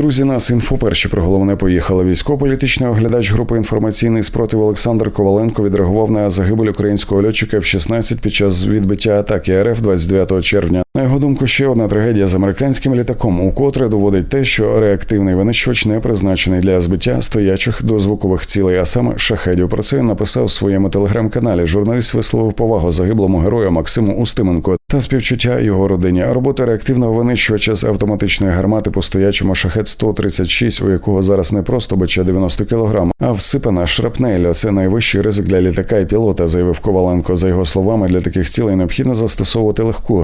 Друзі, нас інфо перші про головне поїхали. Військово-політичний оглядач групи інформаційний спротив Олександр Коваленко відреагував на загибель українського льотчика в 16 під час відбиття атаки РФ 29 червня. На його думку, ще одна трагедія з американським літаком, укотре доводить те, що реактивний винищувач не призначений для збиття стоячих дозвукових цілей, а саме шахедів. Про це написав у своєму телеграм-каналі. Журналіст висловив повагу загиблому герою Максиму Устименко та співчуття його родині. Робота реактивного винищувача з автоматичної гармати по стоячому шахет 136 у якого зараз не просто бича 90 кг, а всипана шрапнель. Це найвищий ризик для літака і пілота, заявив Коваленко. За його словами, для таких цілей необхідно застосовувати легку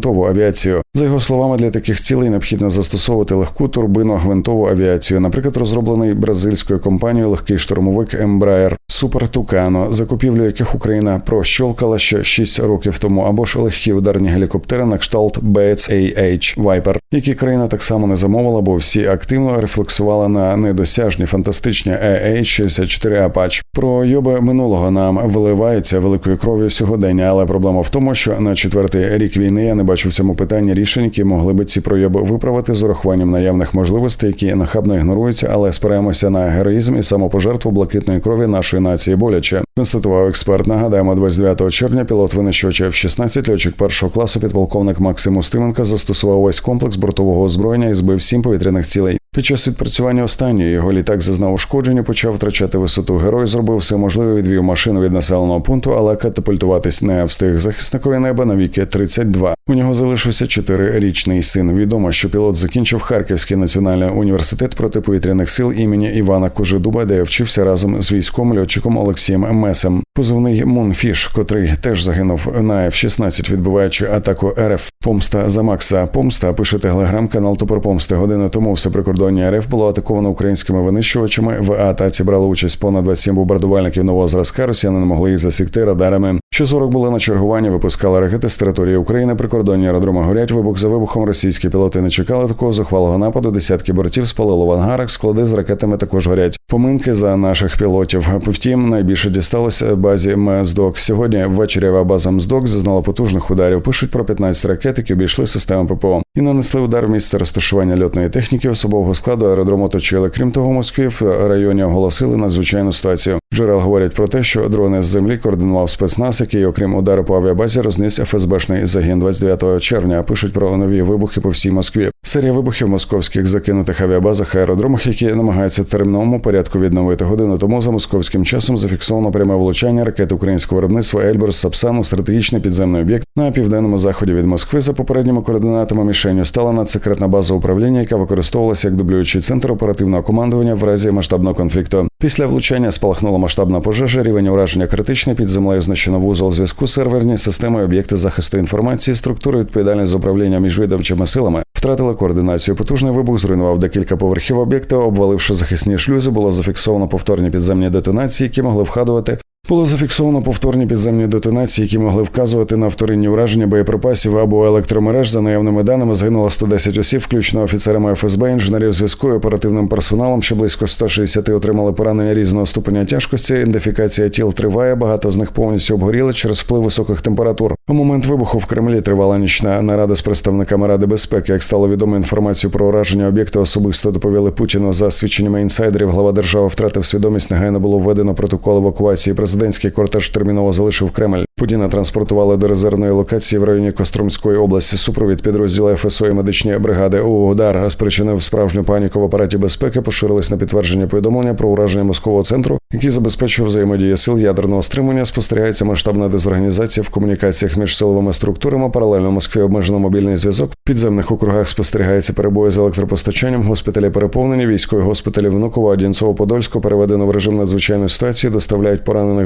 турбогвинтову авіацію. За його словами, для таких цілей необхідно застосовувати легку турбино-гвинтову авіацію, наприклад, розроблений бразильською компанією легкий штурмовик Embraer Super Tucano, закупівлю яких Україна прощолкала ще 6 років тому, або ж легкі ударні гелікоптери на кшталт Bates AH Viper, які країна так само не замовила, бо всі активно рефлексували на недосяжні фантастичні AH-64 Apache. Про йоби минулого нам виливається великою кров'ю сьогодення, але проблема в тому, що на четвертий рік війни не бачу в цьому питанні рішень, які могли би ці пройоби виправити з урахуванням наявних можливостей, які нахабно ігноруються, але спираємося на героїзм і самопожертву блакитної крові нашої нації боляче. Констатував експерт. Нагадаємо, 29 червня пілот винищувача F-16, льотчик першого класу, підполковник Максим Устименко застосував весь комплекс бортового озброєння і збив сім повітряних цілей. Під час відпрацювання останньої його літак зазнав ушкодження, почав втрачати висоту. Герой зробив все можливе, відвів машину від населеного пункту, але катапультуватись не встиг захисникові неба на віки 32. У нього залишився чотирирічний син. Відомо, що пілот закінчив Харківський національний університет протиповітряних сил імені Івана Кожедуба, де вчився разом з військовим льотчиком Олексієм Месем. Позивний Мунфіш, котрий теж загинув на F-16, відбиваючи атаку РФ. Помста за Макса. Помста пише телеграм-канал Топор Помсти. Годину тому все прикордоння РФ було атаковано українськими винищувачами. В атаці брали участь понад 27 бомбардувальників нового зразка. Росіяни не могли їх засікти радарами. Ще 40 були на чергуванні, випускали ракети з території України. Прикордонні аеродроми горять. Вибух за вибухом. Російські пілоти не чекали такого зухвалого нападу. Десятки бортів спалило в ангарах. Склади з ракетами також горять. Поминки за наших пілотів. Втім, найбільше дісталося базі МСДОК. Сьогодні ввечері база МСДОК зазнала потужних ударів. Пишуть про 15 ракет, які обійшли систему ППО. І нанесли удар в місце розташування льотної техніки особового складу аеродрому оточили. Крім того, Москві в районі оголосили надзвичайну ситуацію. Джерел говорять про те, що дрони з землі координував спецназ, який, окрім удару по авіабазі, розніс ФСБшний загін 29 червня. Пишуть про нові вибухи по всій Москві. Серія вибухів московських закинутих авіабазах аеродромах, які намагаються терміновому порядку відновити годину тому за московським часом зафіксовано пряме влучання ракет українського виробництва Ельберс Сапсан стратегічний підземний об'єкт на південному заході від Москви. За попередніми координатами мішенню стала надсекретна база управління, яка використовувалася як дублюючий центр оперативного командування в разі масштабного конфлікту. Після влучання спалахнула масштабна пожежа, рівень ураження критичний під землею знищено вузол зв'язку, серверні системи, об'єкти захисту інформації, структури відповідальні за управління міжвідомчими силами. Втратили координацію. Потужний вибух зруйнував декілька поверхів об'єкта, обваливши захисні шлюзи, було зафіксовано повторні підземні детонації, які могли вгадувати було зафіксовано повторні підземні детонації, які могли вказувати на вторинні ураження боєприпасів або електромереж. За наявними даними загинуло 110 осіб, включно офіцерами ФСБ, інженерів зв'язку і оперативним персоналом. Ще близько 160 отримали поранення різного ступеня тяжкості. Ідентифікація тіл триває. Багато з них повністю обгоріли через вплив високих температур. У момент вибуху в Кремлі тривала нічна нарада з представниками Ради безпеки. Як стало відомо інформацію про ураження об'єкта, особисто доповіли Путіну за свідченнями інсайдерів. Глава держави втратив свідомість. Негайно було введено протокол евакуації президента президентський кортеж терміново залишив Кремль. Путіна транспортували до резервної локації в районі Костромської області. Супровід підрозділу ФСО і медичні бригади. Удар спричинив справжню паніку в апараті безпеки. Поширились на підтвердження повідомлення про ураження москового центру, який забезпечував взаємодію сил ядерного стримування. Спостерігається масштабна дезорганізація в комунікаціях між силовими структурами. Паралельно Москві обмежено мобільний зв'язок. В підземних округах спостерігається перебої з електропостачанням. Госпіталі переповнені. Військові госпіталі Внуково, Одінцово, Подольську переведено в режим надзвичайної ситуації. Доставляють поранених